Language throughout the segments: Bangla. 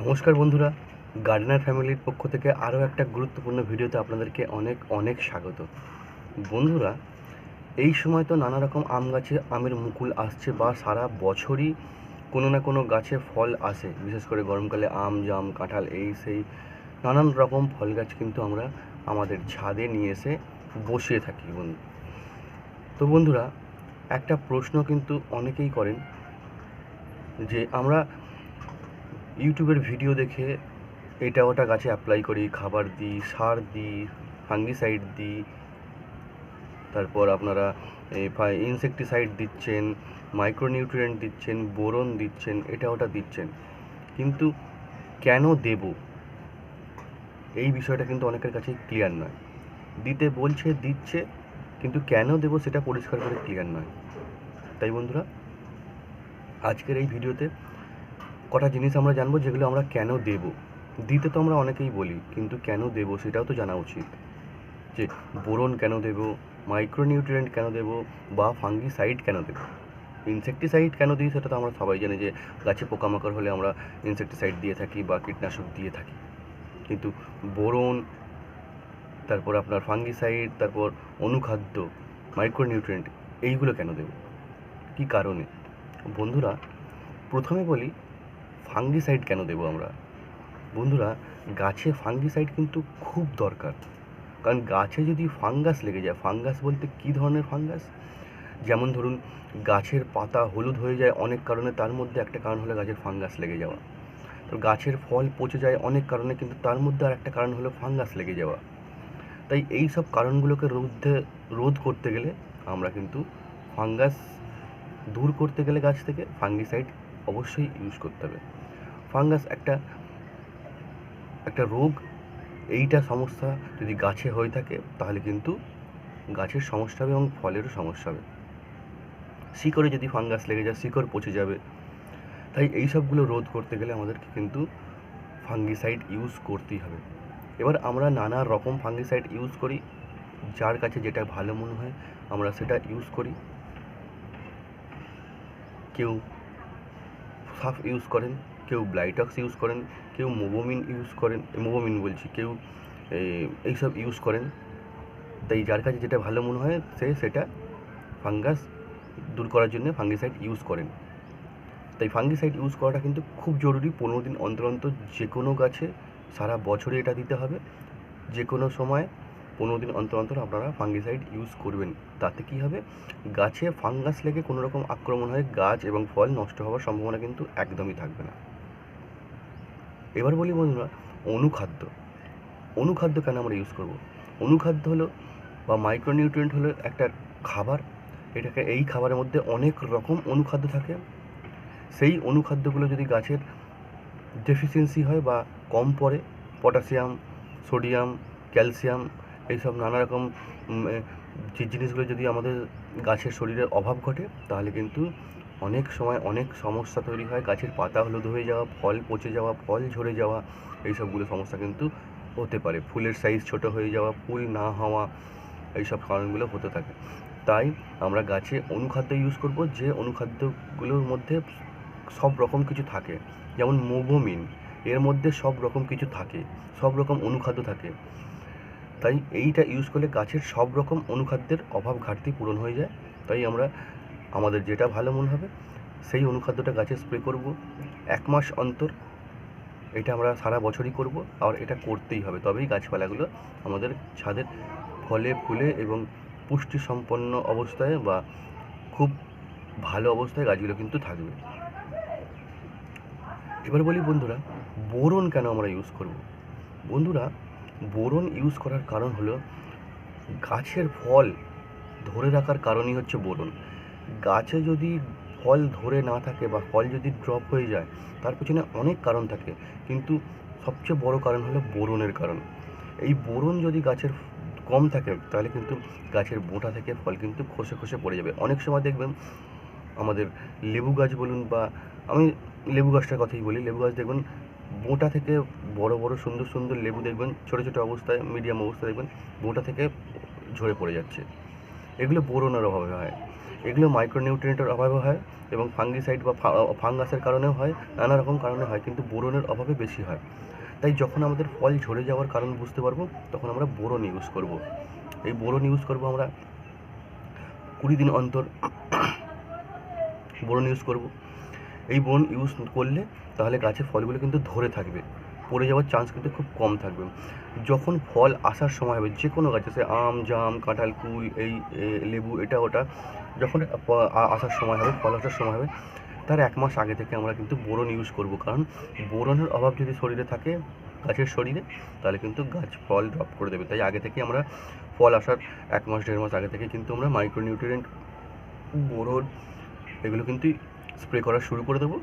নমস্কার বন্ধুরা গার্ডেনার ফ্যামিলির পক্ষ থেকে আরও একটা গুরুত্বপূর্ণ ভিডিওতে আপনাদেরকে অনেক অনেক স্বাগত। বন্ধুরা, এই সময় তো নানা রকম আম গাছে আমের মুকুল আসছে বা সারা বছরই কোনো না কোনো গাছে ফল আসে, বিশেষ করে গরমকালে আম, জাম, কাঁঠাল, এই সেই নানান রকম ফল গাছ কিন্তু আমরা আমাদের ছাদে নিয়ে এসে বসিয়ে থাকি বন্ধু। তো বন্ধুরা, একটা প্রশ্ন কিন্তু অনেকেই করেন যে আমরা ইউটিউবের ভিডিও দেখে এটা ওটা গাছে অ্যাপ্লাই করি, খাবার দিই, সার দিই ফাঙ্গিসাইড দিই। তারপর আপনারা ইনসেকটিসাইড দিচ্ছেন মাইক্রোনিউট্রিয়েন্ট দিচ্ছেন, বোরন দিচ্ছেন, এটা ওটা দিচ্ছেন। কিন্তু কেন দেব? এই বিষয়টা কিন্তু অনেকের কাছে ক্লিয়ার নয়। দিতে বলছে, দিচ্ছে, কিন্তু কেন দেব সেটা পরিষ্কার করে ক্লিয়ার নয়। তাই বন্ধুরা, আজকের এই ভিডিওতে কটা জিনিস আমরা জানব যেগুলো আমরা কেন দেব? দিতে তো আমরা অনেকেই বলি, কিন্তু কেন দেব সেটাও তো জানা উচিত। যে বোরন কেন দেব মাইক্রোনিউট্রিয়েন্ট কেন দেব, বা ফাঙ্গিসাইড কেন দেব? ইনসেকটিসাইড কেন দিই সেটা তো আমরা সবাই জানি যে গাছে পোকামাকড় হলে আমরা ইনসেকটিসাইড দিয়ে থাকি বা কীটনাশক দিয়ে থাকি। কিন্তু বোরন, তারপর আপনার ফাঙ্গিসাইড তারপর অনুখাদ্য মাইক্রোনিউট্রিয়েন্ট এইগুলো কেন দেব? কী কারণে? বন্ধুরা, প্রথমে বলি ফাঙ্গিসাইড কেন দেবো আমরা? বন্ধুরা, গাছে ফাঙ্গিসাইড কিন্তু খুব দরকার। কারণ গাছে যদি ফাঙ্গাস লেগে যায়, ফাঙ্গাস বলতে কী ধরনের ফাঙ্গাস? যেমন ধরুন, গাছের পাতা হলুদ হয়ে যায় অনেক কারণে, তার মধ্যে একটা কারণ হলো গাছের ফাঙ্গাস লেগে যাওয়া। তো গাছের ফল পচে যায় অনেক কারণে, কিন্তু তার মধ্যে আর একটা কারণ হলো ফাঙ্গাস লেগে যাওয়া। তাই এই সব কারণগুলোকে রোধে রোধ করতে গেলে আমরা কিন্তু ফাঙ্গাস দূর করতে গেলে গাছ থেকে ফাঙ্গিসাইড অবশ্যই ইউজ করতে হবে। ফাঙ্গাস একটা একটা রোগ, এইটা সমস্যা যদি গাছে হয়ে থাকে, তাহলে কিন্তু গাছের সমস্যা হবে এবং ফলেরও সমস্যা হবে। শিকড়ে যদি ফাঙ্গাস লেগে যায়, শিকড় পচে যাবে। তাই এই সবগুলো রোধ করতে গেলে আমাদেরকে কিন্তু ফাঙ্গিসাইড ইউজ করতেই হবে। এবার আমরা নানা রকম ফাঙ্গিসাইড ইউজ করি। যার কাছে যেটা ভালো মনে হয়, আমরা সেটা ইউজ করি। কেউ সাফ ইউজ করেন, কেউ ব্লাইটক্স ইউজ করেন, কেউ মোবোমিন ইউজ করেন মোবোমিন বলছি, কেউ এইসব ইউজ করেন। তাই যার কাছে যেটা ভালো মনে হয়, সে সেটা ফাঙ্গাস দূর করার জন্য ফাঙ্গিসাইড ইউজ করেন। তাই ফাঙ্গিসাইড ইউজ করাটা কিন্তু খুব জরুরি, পনেরো দিন অন্তর অন্তর যে কোনো গাছে সারা বছরে এটা দিতে হবে। যে কোনো সময় পনেরো দিন অন্তর অন্তর আপনারা ফাঙ্গিসাইড ইউজ করবেন। তাতে কী হবে? গাছে ফাঙ্গাস লেগে কোনো রকম আক্রমণ হয়ে গাছ এবং ফল নষ্ট হওয়ার সম্ভাবনা কিন্তু একদমই থাকবে না। এবার বলি বন্ধুরা, অনুখাদ্য। অনুখাদ্য কেন আমরা ইউজ করব? অনুখাদ্য হলো বা মাইক্রোনিউট্রিয়েন্ট হলো একটা খাবার। এটাকে এই খাবারের মধ্যে অনেক রকম অনুখাদ্য থাকে। সেই অনুখাদ্যগুলো যদি গাছের ডেফিসিয়েন্সি হয় বা কম পড়ে পটাশিয়াম সোডিয়াম ক্যালসিয়াম এইসব নানা রকম যে জিনিসগুলো যদি আমাদের গাছের শরীরে অভাব ঘটে, তাহলে কিন্তু অনেক সময় অনেক সমস্যা তৈরি হয়। গাছের পাতা হলুদ হয়ে যাওয়া, ফল পচে যাওয়া, ফল ঝরে যাওয়া এই সবগুলো সমস্যা কিন্তু হতে পারে। ফুলের সাইজ ছোট হয়ে যাওয়া, ফুল না হওয়া, এইসব কারণগুলো হতে থাকে। তাই আমরা গাছে অনুখাদ্য ইউজ করব, যে অনুখাদ্যগুলোর মধ্যে সব রকম কিছু থাকে। যেমন মোভোমিন এর মধ্যে সব রকম কিছু থাকে, সব রকম অনুখাদ্য থাকে। তাই এইটা ইউজ করলে গাছের সব রকম অনুখাদ্যের অভাব ঘাটতি পূরণ হয়ে যায়। তাই আমরা, আমাদের যেটা ভালো মনে হবে, সেই অনুখাদ্যটা গাছে স্প্রে করব। এক মাস অন্তর এটা আমরা সারা বছরই করব, আর এটা করতেই হবে। তবেই গাছপালাগুলো আমাদের ছাদের ফলে ফুলে এবং পুষ্টি সম্পন্ন অবস্থায় বা খুব ভালো অবস্থায় গাছগুলো কিন্তু থাকবে। এবার বলি বন্ধুরা, বোরন কেন আমরা ইউজ করব? বন্ধুরা বোরন ইউজ করার কারণ হলো গাছের ফল ধরে রাখার কারণই হচ্ছে বোরন। গাছে যদি ফল ধরে না থাকে বা ফল যদি ড্রপ হয়ে যায়, তার পেছনে অনেক কারণ থাকে। কিন্তু সবচেয়ে বড় কারণ হলো বোরনের কারণ। এই বোরন যদি গাছের কম থাকে, তাহলে কিন্তু গাছের বোঁটা থেকে ফল কিন্তু খসে খসে পড়ে যাবে। অনেক সময় দেখবেন আমাদের লেবু গাছ বলুন বা আমি লেবু গাছটার কথাই বলি, লেবু গাছ দেখবেন বোঁটা থেকে বড় বড় সুন্দর সুন্দর লেবু দেখবেন, ছোটো ছোটো অবস্থায় মিডিয়াম অবস্থায় দেখবেন, বোঁটা থেকে ঝরে পড়ে যাচ্ছে। এগুলো বোরনের অভাবে হয়। এগুলো মাইক্রোনিউট্রিয়েন্টের অভাবে হয় এবং ফাঙ্গিসাইড বা ফাঙ্গাসের কারণেও হয়, নানা রকম কারণে হয়, কিন্তু বোরনের অভাবে বেশি হয়। তাই যখন আমাদের ফল ঝরে যাওয়ার কারণ বুঝতে পারব, তখন আমরা বোরন ইউজ করব। এই বোরন ইউজ করব আমরা কুড়ি দিন অন্তর, বোরন ইউজ করব। এই বোরন ইউজ করলে তাহলে গাছের ফলগুলো কিন্তু ধরে থাকবে। পড়ে যাওয়ার চান্স কিন্তু খুব কম থাকবে। যখন ফল আসার সময় হবে যে কোনো গাছে, সে আম, জাম, কাঁঠাল কুল এই লেবু, এটা, ওটা, যখন আসার সময় হবে, ফল আসার সময় হবে, তার এক মাস আগে থেকে আমরা কিন্তু বোরন ইউজ করব। কারণ বোরনের অভাব যদি শরীরে থাকে, গাছের শরীরে, তাহলে কিন্তু গাছ ফল ড্রপ করে দেবে। তাই আগে থেকে আমরা ফল আসার এক মাস, দেড় মাস আগে থেকে কিন্তু আমরা মাইক্রোনিউট্রিয়েন্ট বোরন, এগুলো কিন্তু স্প্রে করা শুরু করে দেবো।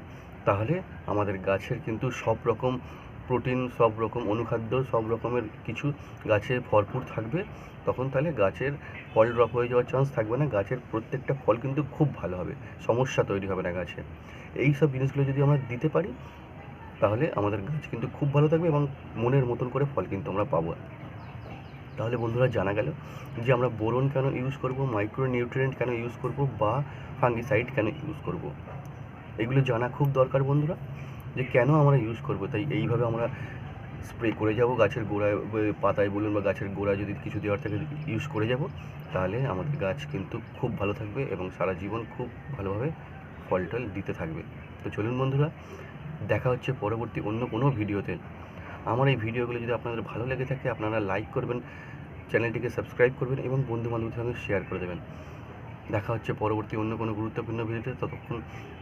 তাহলে আমাদের গাছের কিন্তু সব রকম প্রোটিন সব রকম অনুখাদ্য, সব রকমের কিছু গাছে ভরপুর থাকবে। তখন তাহলে গাছের ফল ড্রপ হয়ে যাওয়ার চান্স থাকবে না। গাছের প্রত্যেকটা ফল কিন্তু খুব ভালো হবে, সমস্যা তৈরি হবে না গাছে। এই সব জিনিসগুলো যদি আমরা দিতে পারি, তাহলে আমাদের গাছ কিন্তু খুব ভালো থাকবে এবং মনের মতন করে ফল কিন্তু আমরা পাবো। তাহলে বন্ধুরা জানা গেল যে আমরা বোরন কেন ইউজ করব মাইক্রো নিউট্রিয়েন্ট কেন ইউজ করব বা ফাঙ্গিসাইড কেন ইউজ করব। এগুলো জানা খুব দরকার বন্ধুরা, যে কেন আমরা ইউজ করব? তাই এইভাবে আমরা স্প্রে করে যাব গাছের গোড়ায় পাতায় বলুন বা গাছের গোড়ায় যদি কিছু দেওয়ার থাকে ইউজ করে যাব, তাহলে আমাদের গাছ কিন্তু খুব ভালো থাকবে এবং সারা জীবন খুব ভালোভাবে ফল টল দিতে থাকবে। তো চলুন বন্ধুরা, দেখা হচ্ছে পরবর্তী অন্য কোনো ভিডিওতে। আমার এই ভিডিওগুলো যদি আপনাদের ভালো লেগে থাকে, আপনারা লাইক করবেন, চ্যানেলটিকে সাবস্ক্রাইব করবেন এবং বন্ধু বান্ধবদের সঙ্গে শেয়ার করে দেবেন। দেখা হচ্ছে পরবর্তী অন্য কোনো গুরুত্বপূর্ণ ভিডিওতে, ততক্ষণ